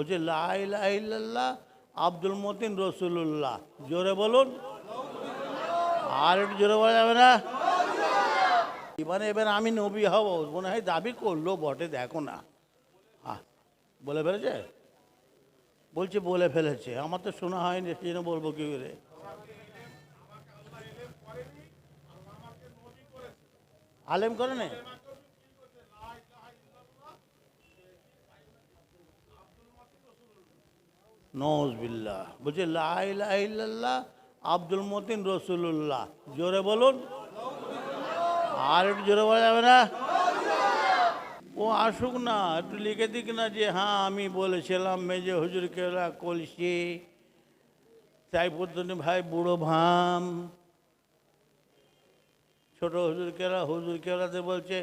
বলছে লাইল্লাহ আব্দুল মতিন রসুল্লাহ জোরে বলুন। আর একটু জোরে বলা যাবে না? মানে এবার আমি নবী হব, মনে হয় দাবি করল, বটে দেখো না। বলে ফেলেছে? বলছে, বলে ফেলেছে। আমার তো শোনা হয়নি, সেই বলব কি করে? আলেম করে না। নজবিল্লাহ বলছে লাইল্লাহ আব্দুল মতিন রসুল্লাহ জোরে বলুন। আর একটু জোরে বলা যাবে না? ও আসুক না, একটু লিখে দিক না যে হ্যাঁ আমি বলেছিলাম মেজে হুজুর কেলা কলসি। সাইফুদ্দিন ভাই বুড়ো ভাম। ছোট হুজুর কেলা হুজুর কেলাতে বলছে,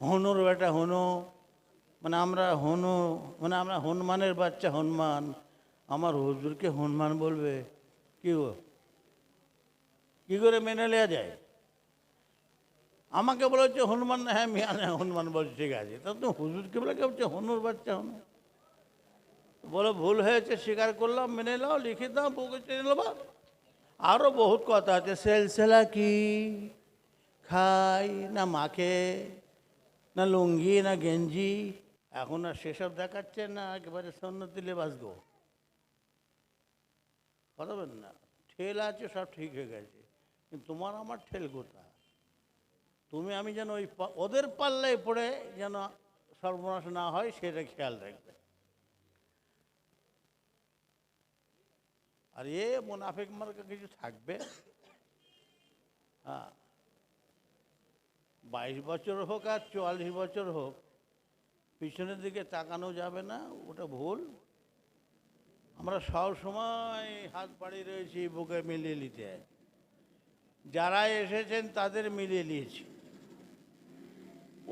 হনুর বেটা, হনু। মানে আমরা হনু মানে আমরা হনুমানের বাচ্চা হনুমান। আমার হুজুরকে হনুমান বলবে, কি গো? কি করে মেনে নেওয়া যায়? আমাকে বলে হচ্ছে হনুমান হ্যাঁ মিয়া হনুমান বলছে, ঠিক আছে। তা তো হুজুরকে বলে, কে বলছে, হনুর বাচ্চা হনু বলে, ভুল হয়েছে, স্বীকার করলাম, মেনে নাও, লিখে দাও, বউকে চেনে নেবা। আরও বহুত কথা আছে, সেলসেলা কি? খাই না মাখে? না লুঙ্গি, না গেঞ্জি? এখন আর সেসব দেখাচ্ছে না, একেবারে সন্ন্যতি লেবাস গো। কথা না। ঠেল আছে, সব ঠিক হয়ে গেছে। কিন্তু তোমার আমার ঠেল কোথা তুমি আমি যেন ওই ওদের পাল্লায় পড়ে যেন সর্বনাশ না হয়, সেটা খেয়াল রাখবে। আর এ মুনাফিক মার্কা কিছু থাকবে? হ্যাঁ। বাইশ বছর হোক আর চুয়াল্লিশ বছর হোক, পিছনের দিকে তাকানো যাবে না, ওটা ভুল। আমরা সব সময় হাত বাড়িয়ে রয়েছি, বুকে মিলিয়ে নিতে। যারা এসেছেন তাদের মিলিয়ে নিয়েছি।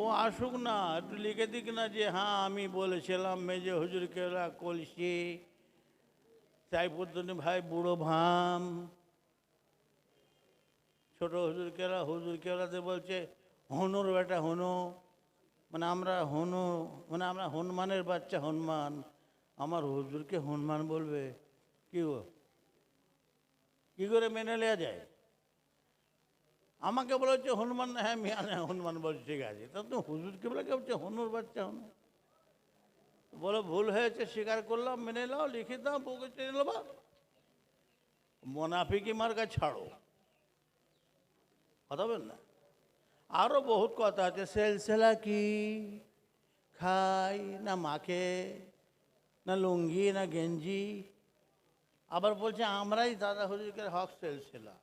ও আসুক না, একটু লিখে দিক না যে হ্যাঁ আমি বলেছিলাম মেজে হুজুর কেলা কলসি, সাইফুদ্দিন ভাই বুড়ো ভাম। ছোট হুজুর কেলা, হুজুর কেলাতে বলছে, হনুর বেটা, হনু। মানে আমরা হনু মানে আমরা হনুমানের বাচ্চা হনুমান। আমার হুজুরকে হনুমান বলবে, কি কি করে মেনে নেওয়া যায়? আমাকে বলে হচ্ছে হনুমান হ্যাঁ মিয়া হ্যাঁ হনুমান বলছে, ঠিক আছে। তা তো হুজুরকে বলে, কে বলছে, হনুর বাচ্চা হনু বলে, ভুল হয়েছে, স্বীকার করলাম, মেনে নাও, লিখে দাও, বউকে চেনে নেবা। মোনাফিকি মার্কা ছাড়ো। কথা বলেন না? আরও বহুত কথা আছে, সেলসেলা কি? খাই না মাখে? না লুঙ্গি, না গেঞ্জি। আবার বলছে, আমরাই দাদা হুজুরকে হক সেলসেলা।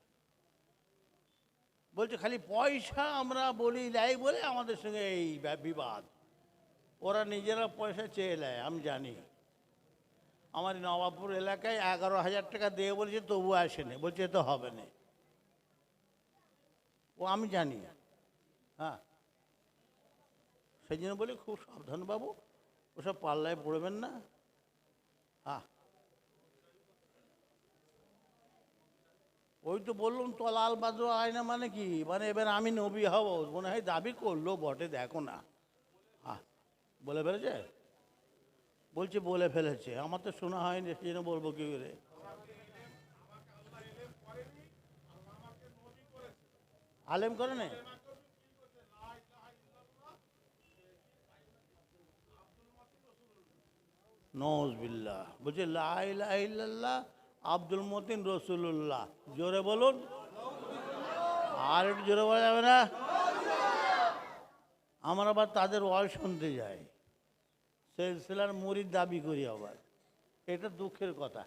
বলছে, খালি পয়সা আমরা বলি লাই বলে আমাদের সঙ্গে এই বিবাদ। ওরা নিজেরা পয়সা চেয়ে নেয়, আমি জানি। আমার নবাবপুর এলাকায় এগারো হাজার টাকা দিয়ে বলেছে, তবু আসেনি। বলছে, এ তো হবে না। ও, আমি জানি। হ্যাঁ। সেই জন্য বলি, খুব সাবধান বাবু। ওসব পাল্লায় পড়বেন না। ওই তো বললাম তলাল বাদু আয়না মানে কি? মানে এবার আমি নবী হব। মনে হয় দাবি করল, বটে দেখো না। হ্যাঁ বলে ফেলেছে? বলছে বলে ফেলেছে। আমার তো শোনা হয়নি, সেই জন্য বলব কি করে? আলেম করে না নজবিল্লাহ বলছে লাইল্লাহ আব্দুল মতিন রসুল্লাহ জোরে বলুন। আর একটু জোরে বলা যাবে না? আমরা আবার তাদের ওয়াজ শুনতে যাই। সিলসিলার মুড়ির দাবি করি আবার। এটা দুঃখের কথা।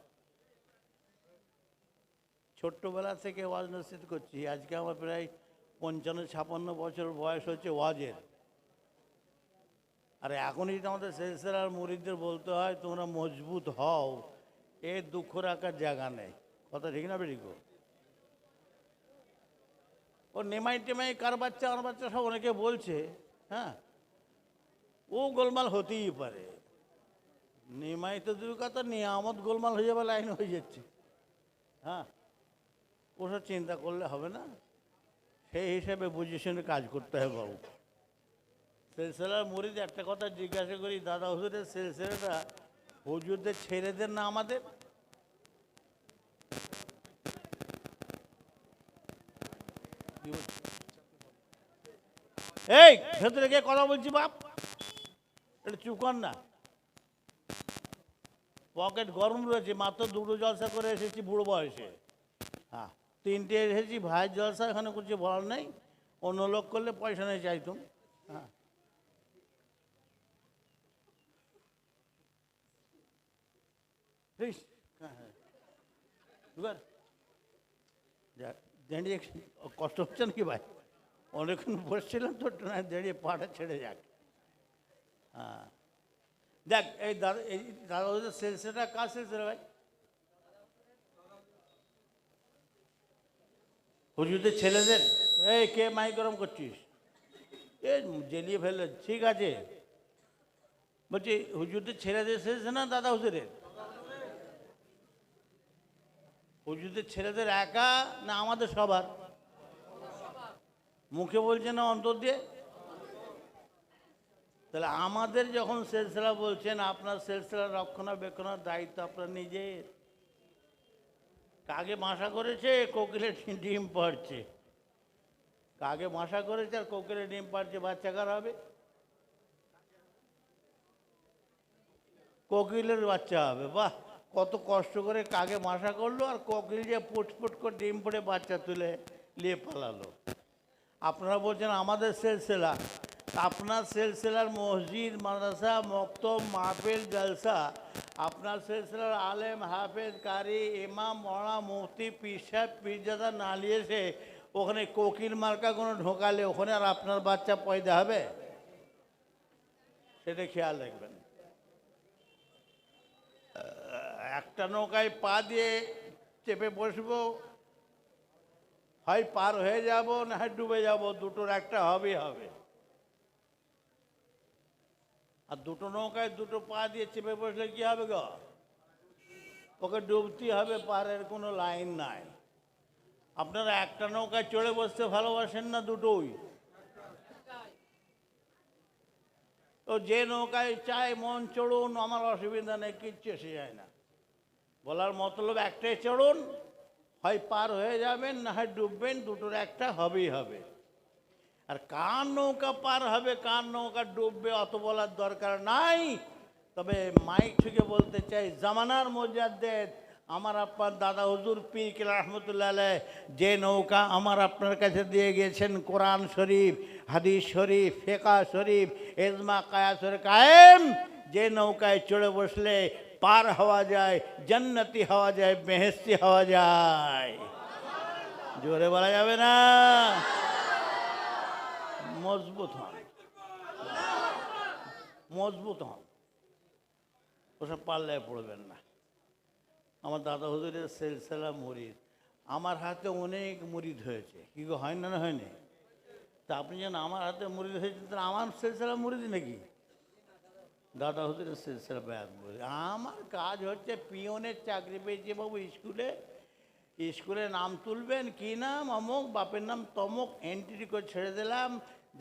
ছোট্টবেলা থেকে ওয়াজ নসিদ করছি। আজকে আমার প্রায় পঞ্চান্ন, ছাপান্ন বছর বয়স হচ্ছে ওয়াজের। আর এখনই যদি আমাদের সিলসিলার মুরিদদের বলতে হয়, তোমরা মজবুত হও। এ দুঃখ রাখার জায়গা নেই। কথা ঠিক না বেরিকো ও নেমাই টেমাই, কার বাচ্চা, আমার বাচ্চা সব অনেকে বলছে হ্যাঁ? ও গোলমাল হতেই পারে। নিমাই তো দূর কথা, নিয়ামত গোলমাল হয়ে যাবে, লাইন হয়ে যাচ্ছে। হ্যাঁ? ওসব চিন্তা করলে হবে না। সেই হিসাবে বুঝে কাজ করতে হবে বাবু। সিলসিলার মরিদ, একটা কথা জিজ্ঞাসা করি, দাদা হুজুরের সিলসিলাটা হুজুরদের ছেলেদের না আমাদের? এই, ভেতরে গিয়ে কথা বলছি বাপ। এটা চুপ কর না। পকেট গরম রয়েছে, মাত্র দুটো জলসা করে এসেছি বুড়ো বয়সে। হ্যাঁ তিনটে এসেছি, ভাইয়ের জলসা এখানে কিছু বলার নেই। অন্য লোক করলে পয়সা নেই চাইতুম। হ্যাঁ Please. হ্যাঁ হ্যাঁ এবার যা দাঁড়িয়ে একটু কষ্ট হচ্ছে নাকি ভাই অনেকক্ষণ বসছিলাম তো একটু না দাঁড়িয়ে পাটা ছেড়ে যাক হ্যাঁ দেখ এই দাদা এই দাদা ওদের সেলসেটা কার সেলসেটা ভাই হুজুরদের ছেলেদের এই কে মাই গরম করছিস এ জেলিয়ে ফেললে ঠিক আছে বলছি হুজুরদের ছেলেদের সেলসে না দাদা হুজুরের হুজুরদের ছেলেদের একা, না আমাদের সবার? মুখে বলছে না অন্তর দিয়ে? তাহলে আমাদের যখন সেলসেলা বলছেন, আপনার সেলসেলা রক্ষণাবেক্ষণের দায়িত্ব আপনার নিজের। কাকে বাসা করেছে? কোকিলের ডিম পাড়ছে। কাকে বাসা করেছে আর কোকিলের ডিম পাড়ছে, বাচ্চা কার হবে? কোকিলের বাচ্চা হবে, বাহ! কত কষ্ট করে কাকে বাসা করল আর কোকিল যে পুটপুট করে ডিম পড়ে বাচ্চা তুলে নিয়ে পালালো। আপনারা বলছেন আমাদের সেলসেলা। আপনার সেলসেলার মসজিদ, মাদ্রাসা, মক্তব, মাহফিল, জলসা, আপনার সেলসেলার আলেম, হাফেজ, কারি, ইমাম মরা মুফতি পিসাব পীরজাদা না নিয়েছে ওখানে কোকিল মার্কা কোনো ঢোকালে ওখানে আর আপনার বাচ্চা পয়দা হবে? সেটা খেয়াল রাখবেন। একটা নৌকায় পা দিয়ে চেপে বসবো। হয় পার হয়ে যাব না হয় ডুবে যাব, দুটোর একটা হবেই হবে। আর দুটো নৌকায় দুটো পা দিয়ে চেপে বসলে কি হবে গো? ওকে ডুবতে হবে পারের কোনো লাইন নাই। আপনারা একটা নৌকায় চড়ে বসতে ভালোবাসেন না দুটোই? তো যে নৌকায় চায় মন চড়ুন, আমার অসুবিধা নেই, কিচ্ছু এসে যায় না। বলার মতলব একটাই, চড়ুন। হয় পার হয়ে যাবেন, না হয় ডুববেন, দুটোর একটা হবেই হবে। আর কার নৌকা পার হবে, কার নৌকা ডুববে, অত বলার দরকার নাই। তবে মাইক থেকে বলতে চাই, জামানার মোজাদ্দেদ, আমার আপনার দাদা হুজুর পীর কিলা রহমতুল্লাহ যে নৌকা আমার আপনার কাছে দিয়ে গিয়েছেন, কোরআন শরীফ, হাদিস শরীফ ফেকা শরীফ এজমা কায়াসর কায়েম। যে নৌকায় চড়ে বসলে পার হওয়া যায়, জান্নাতি হওয়া যায় বেহেস্তি হওয়া যায়। জোরে বলা যাবে না? মজবুত হন। মজবুত হন। ওসব পাল্লায় পড়বেন না। আমার দাদা হুজুরের সেলসেলা মুরিদ। আমার হাতে অনেক মুরিদ হয়েছে। কি হয় না না হয়নি তা আপনি যেন আমার হাতে মুরিদ হয়েছে তাহলে আমার সেলসেলা মুরিদ নাকি? দাদা হুজুরের সিলসিলা ব্যাগ মুরিদ আমার কাজ হচ্ছে পিওনের চাকরি পেয়েছে বাবু স্কুলে। স্কুলে নাম তুলবেন, কি নাম? অমুক, বাপের নাম তমুক এন্ট্রি করে ছেড়ে দিলাম,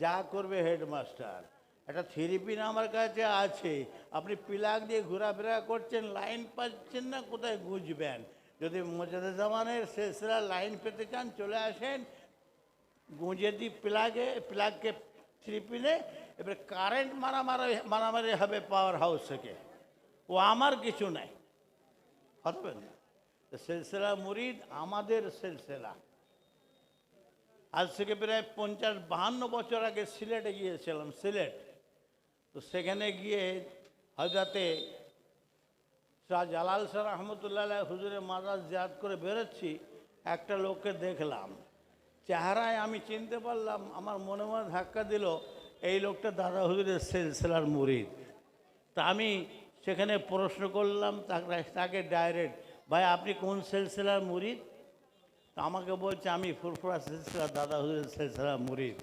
যা করবে হেডমাস্টার। একটা থিরিপিন আমার কাছে আছে। আপনি পিলাক দিয়ে ঘোরাফেরা করছেন, লাইন পাচ্ছেন না, কোথায় গুঁজবেন যদি মজাদে জামানের শেষরা লাইন পেতে চান, চলে আসেন। গুঁজে দিই প্লাগে, প্লাগকে থ্রিপিনে এবার কারেন্ট মারামারি মারামারি হবে পাওয়ার হাউস থেকে। ও আমার কিছু নাই। হবে না। সিলসিলা মুরিদ আমাদের সিলসিলা। আজ থেকে প্রায় পঞ্চাশ, বাহান্ন বছর আগে সিলেটে গিয়েছিলাম, সিলেট। তো সেখানে গিয়ে হজরতে শাহ জালাল শাহ রহমতুল্লাহ হুজুরে মাদার জিয়াদ করে বেরোচ্ছি, একটা লোককে দেখলাম। চেহারায় আমি চিনতে পারলাম, আমার মনে মনে ধাক্কা দিল এই লোকটা দাদা হুজুরের সিলসিলার মুরিদ। তা আমি সেখানে প্রশ্ন করলাম, তাকে ডাইরেক্ট ভাই, আপনি কোন সিলসিলার মুরিদ? তা আমাকে বলছে, আমি ফুরফুরা সিলসিলা, দাদা হুজুরের সিলসিলা মুরিদ।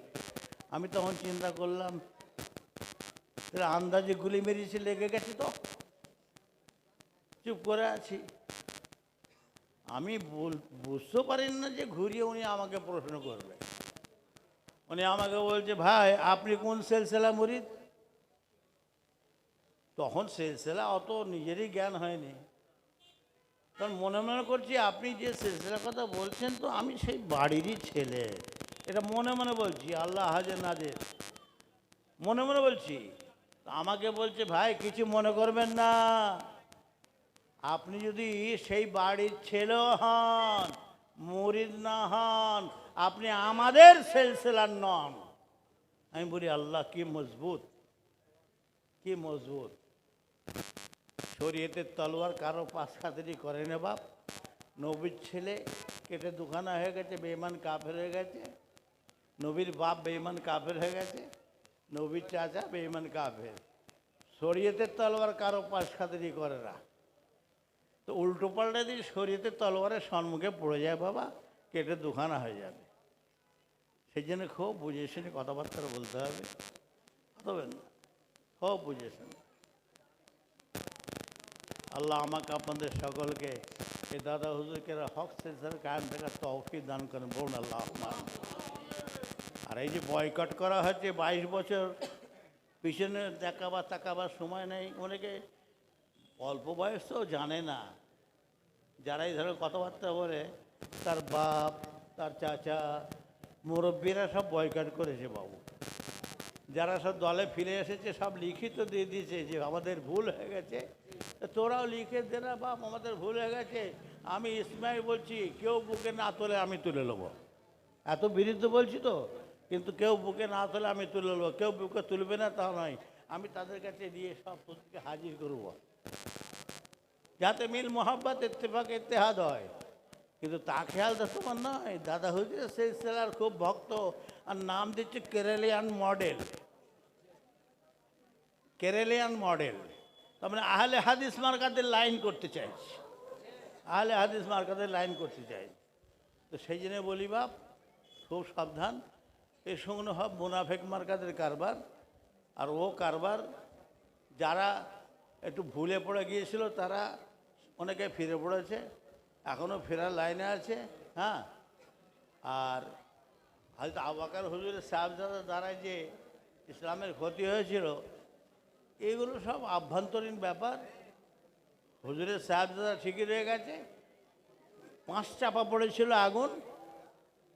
আমি তখন চিন্তা করলাম আন্দাজে গুলি মেরেছি, লেগে গেছে তো। চুপ করে আছি। আমি বুঝতে পারেন না যে ঘুরিয়ে উনি আমাকে প্রশ্ন করবে। উনি আমাকে বলছে, ভাই, আপনি কোন সেলসেলা মুরিদ? তখন সিলসিলা অত নিজেরই জ্ঞান হয়নি। কারণ মনে মনে করছি, আপনি যে সিলসিলার কথা বলছেন তো, আমি সেই বাড়িরই ছেলে। এটা মনে মনে বলছি, আল্লাহ হাজের নাজের। মনে মনে বলছি, আমাকে বলছে, ভাই, কিছু মনে করবেন না। আপনি যদি সেই বাড়ির ছেলেও হন, মুরিদ না হন আপনি আমাদের সেলসেলার নন। আমি বলি, আল্লাহ, কি মজবুত। কি মজবুত। শরীয়তের তলোয়ার কারও পাশ খাতিরি করে না বাপ। নবীর ছেলে কেটে দুখানা হয়ে গেছে বেইমান কাফের হয়ে গেছে। নবীর বাপ বেইমান কাফের হয়ে গেছে। নবীর চাচা বেইমান কাফের। শরীয়তের তলোয়ার কারও পাশ খাতিরি করে না। তো উল্টো পাল্টা দিয়ে শরীয়তের তলোয়ারের সম্মুখে পড়ে যায় বাবা, কেটে দুখানা হয়ে যাবে। সেই জন্য খুব বুঝে শুনে কথাবার্তা বলতে হবে। বুঝবেন না। খুব বুঝে শুনে। আল্লাহ আমাকে আপনাদের সকলকে এ দাদা হুজুরকে হক সেন্সার কায়েম থাকার তৌফিক দান করেন, বলুন আল্লাহ। আর এই যে বয়কট করা হয়েছে বাইশ বছর, পিছনে দেখাবার তাকাবার সময় নেই। অনেকে অল্প বয়স তো জানে না। যারা এই ধরনের কথাবার্তা বলে, তার বাপ, তার চাচা মুরব্বীরা সব বয়কট করেছে বাবু। যারা সব দলে ফিরে এসেছে, সব লিখিত দিয়ে দিয়েছে যে আমাদের ভুল হয়ে গেছে। তোরাও লিখে দে না বাপ, আমাদের ভুল হয়ে গেছে। আমি ইসমাইল বলছি, কেউ বুকে না তোলে আমি তুলে নেব। এত বিরুদ্ধ বলছি তো, কিন্তু কেউ বুকে না তোলে আমি তুলে নেব। কেউ বুকে তুলবে না তা নয়। আমি তাদের কাছে দিয়ে সব প্রতিকে হাজির করব। যাতে মিল, মোহাব্বত, ইত্তেফাক, ইত্তেহাদ হয়। কিন্তু তা খেয়াল তো তোমার নয় দাদা হুজুর, সেই সেলার খুব ভক্ত আর নাম দিচ্ছে কেরালিয়ান মডেল। Keralian model. তার মানে আহলে হাদিস মার্কাদের লাইন করতে চাইছি। আহলে হাদিস মার্কাদের লাইন করতে চাই তো সেই জন্য বলি বাপ, খুব সাবধান। এই সঙ্গে হব মুনাফেক মার্কাদের কারবার আর ও কারবার, যারা একটু ভুলে পড়ে গিয়েছিল, তারা অনেকে ফিরে পড়েছে। এখনও ফেরার লাইনে আছে হ্যাঁ? আর হয়তো আবাকার হুজুরের সাহেবজাদা দ্বারা যে ইসলামের ক্ষতি হয়েছিল, এগুলো সব আভ্যন্তরীণ ব্যাপার। হুজুরের সাহেবজাদা ঠিকই রয়ে গেছে। পাঁচ চাপা পড়েছিল আগুন,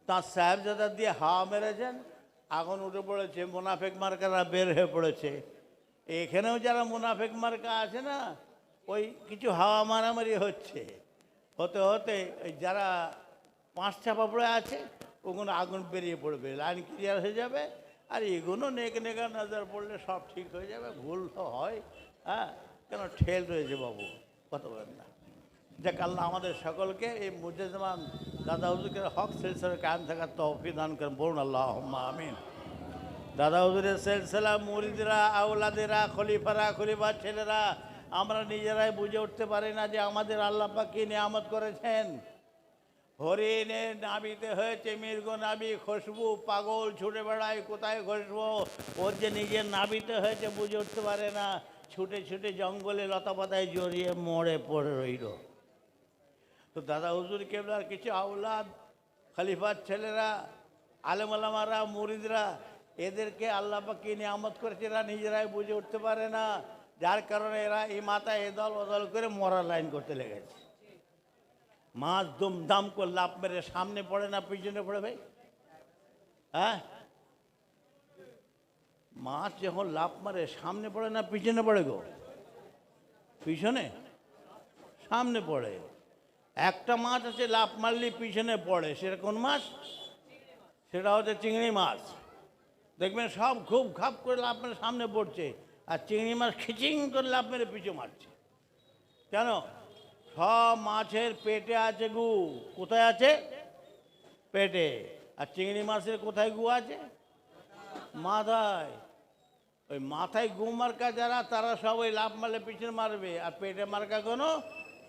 তার সাহেবজাদা দিয়ে হাওয়া মেরেছেন, আগুন উঠে পড়েছে, মুনাফেক মার্কারা বের হয়ে পড়েছে। এখানেও যারা মুনাফেক মার্কা আছে না, ওই কিছু হাওয়া মারামারি হচ্ছে। হতে হতে যারা পাঁচ চাপা পড়ে আছে, ওগুলো আগুন বেরিয়ে পড়বে, লাইন ক্লিয়ার হয়ে যাবে, আর এগুলো নেক নেকা নজর পড়লে সব ঠিক হয়ে যাবে, ভুল তো হয় হ্যাঁ? কেন ঠেল রয়েছে বাবু কত বলেন না। যাক, আল্লাহ আমাদের সকলকে এই মুজাজমান দাদা হুজুরের হক সিলসিলা কায়েম থাকার তৌফিক দান করেন, বলুন আল্লাহ আমিন। দাদা হুজুরের সিলসিলা, মুরিদরা আউলাদেরা খলিফারা, খলিফার ছেলেরা আমরা নিজেরাই বুঝে উঠতে পারি না যে আমাদের আল্লাহ পাক কি নিয়ামত করেছেন। হরিণের নাবিতে হয়েছে মৃগ নাবি, খুশবু, পাগল, ছুটে বেড়ায়, কোথায় খুশবু? ওর যে নিজের নাবিতে হয়েছে বুঝে উঠতে পারে না। ছুটে ছুটে জঙ্গলে লতাপাতায় জড়িয়ে মরে পড়ে রইল। তো দাদা হুজুর কেবলার কিছু আউলাদ খলিফার ছেলেরা আলেমালামারা মুরিদরা, এদেরকে আল্লাহ পাকি নিয়ামত করেছে এরা নিজেরাই বুঝে উঠতে পারে না। যার কারণে এরা এই মাথায় এদল ওদল করে মরার লাইন করতে লেগেছে। মাছ দুমদাম করে লাভ মেরে সামনে পড়ে না, পিছনে পড়ে ভাই? হ্যাঁ? মাছ যখন লাভ মারে, সামনে পড়ে না, পিছনে পড়ে গো? পিছনে? সামনে পড়ে। একটা মাছ আছে লাভ মারলে পিছনে পড়ে। সেটা কোন মাছ? সেটা হচ্ছে চিংড়ি মাছ। দেখবেন সব খুব খাপ করে লাভ মেরে সামনে পড়ছে। আর চিংড়ি মাছ খিচিং করে লাভ মেরে পিছু মারছে কেন? সব মাছের পেটে আছে গু। কোথায় আছে? পেটে। আর চিংড়ি মাছের কোথায় গু আছে? মাথায়। ওই মাথায় গু মার্কা যারা, তারা সব ওই লাভ মারলে পিছনে মারবে। আর পেটে মার্কা কোনো,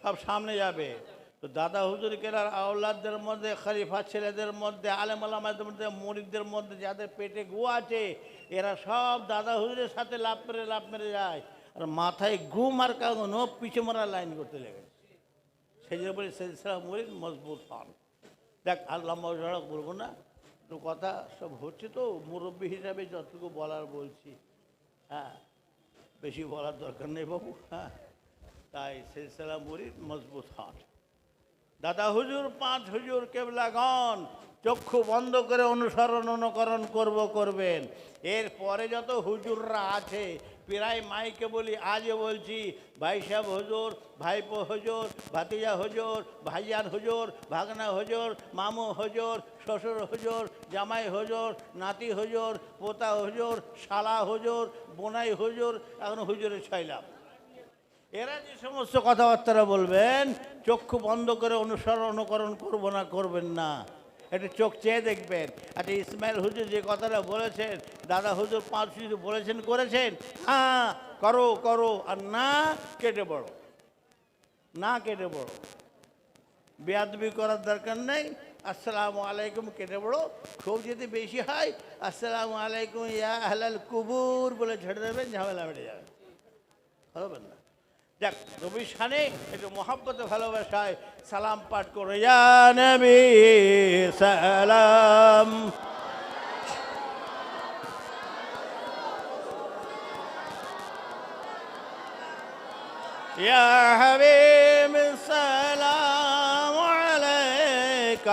সব সামনে যাবে। তো দাদা হুজুর কেরার আওলাদদের মধ্যে, খলিফা ছেলেদের মধ্যে, আলেম আলামাদের মধ্যে, মরিদদের মধ্যে যাদের পেটে গু আছে, এরা সব দাদা হুজুরের সাথে লাভ মেরে লাভ মেরে যায়। আর মাথায় গু মার্কা কোনো পিছু মারা লাইন করতে লেগে সেই জন্য বলি মরিদ মজবুত হন। দেখ, আর লম্বা ঝড়া করব না তো কথা সব হচ্ছে তো, মুরব্বী হিসাবে যতটুকু বলার বলছি। হ্যাঁ বেশি বলার দরকার নেই বাবু হ্যাঁ। তাই সিলসিলা মুরিদ মজবুত হন। দাদা হুজুর, পাঁচ হুজুর কেবলাগণ চক্ষু বন্ধ করে অনুসরণ অনুকরণ করব করবেন। এরপরে যত হুজুররা আছে, প্রায় মাইকে বলি, আজও বলছি, ভাই সাহেব হুজুর, ভাইপো হুজুর, ভাতিজা হুজুর, ভাইজান হুজুর, ভাগনা হুজুর, মামু হুজুর, শ্বশুর হুজুর, জামাই হুজুর, নাতি হুজুর, পোতা হুজুর, শালা হুজুর, বোনাই হুজুর, এখন হুজুরে ছয়লাম এরা যে সমস্ত কথাবার্তা বলবেন, চক্ষু বন্ধ করে অনুসরণ অনুকরণ করব না, করবেন না। একটু চোখ চেয়ে দেখবেন। আচ্ছা ইসমাইল হুজুর যে কথাটা বলেছেন, দাদা হুজুর পাঁচ হুজুর বলেছেন, করেছেন? হ্যাঁ করো করো, আর না কেটে পড়ো। না কেটে পড়ো। বেয়াদবি করার দরকার নেই। আসসালামু আলাইকুম, কেটে পড়ো। খুব যদি বেশি হয়, আসসালামু আলাইকুম ইয়া আহলাল কুবুর বলে ছেড়ে দেবেন, ঝামেলা বেড়ে যাবে। হবেন না? দেখ রবি শানে একটু মহাব্বত ভালোবাসায় সালাম পাঠ করে ইয়া নবী সালাম يا حبيب السلام عليك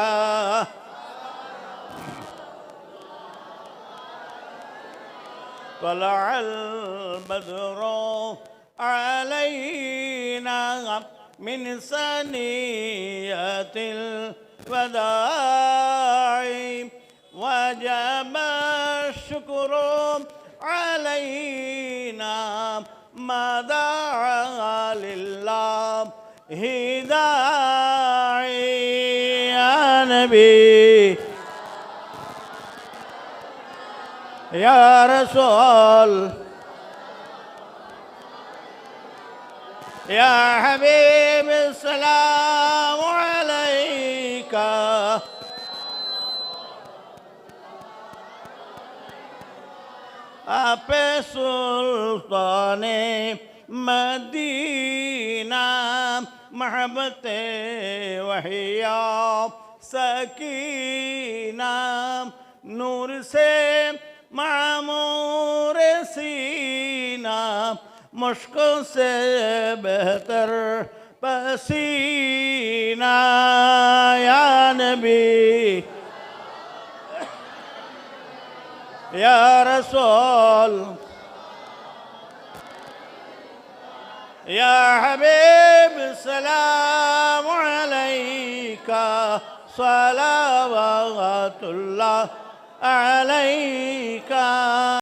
طلع البدر علينا من ثنية الوداع. وجب الشكر علينا ما دعا لله داعي. يا نبي. يا رسول. يا حبيب السلام عليك. أبي سلطان مدينة محبتي وحيا سكينة. نور سے معمور سی مشقوں سے بہتر پسینہ یا نبی۔ يا رسول۔ يا حبيب السلام عليك صلوات الله عليك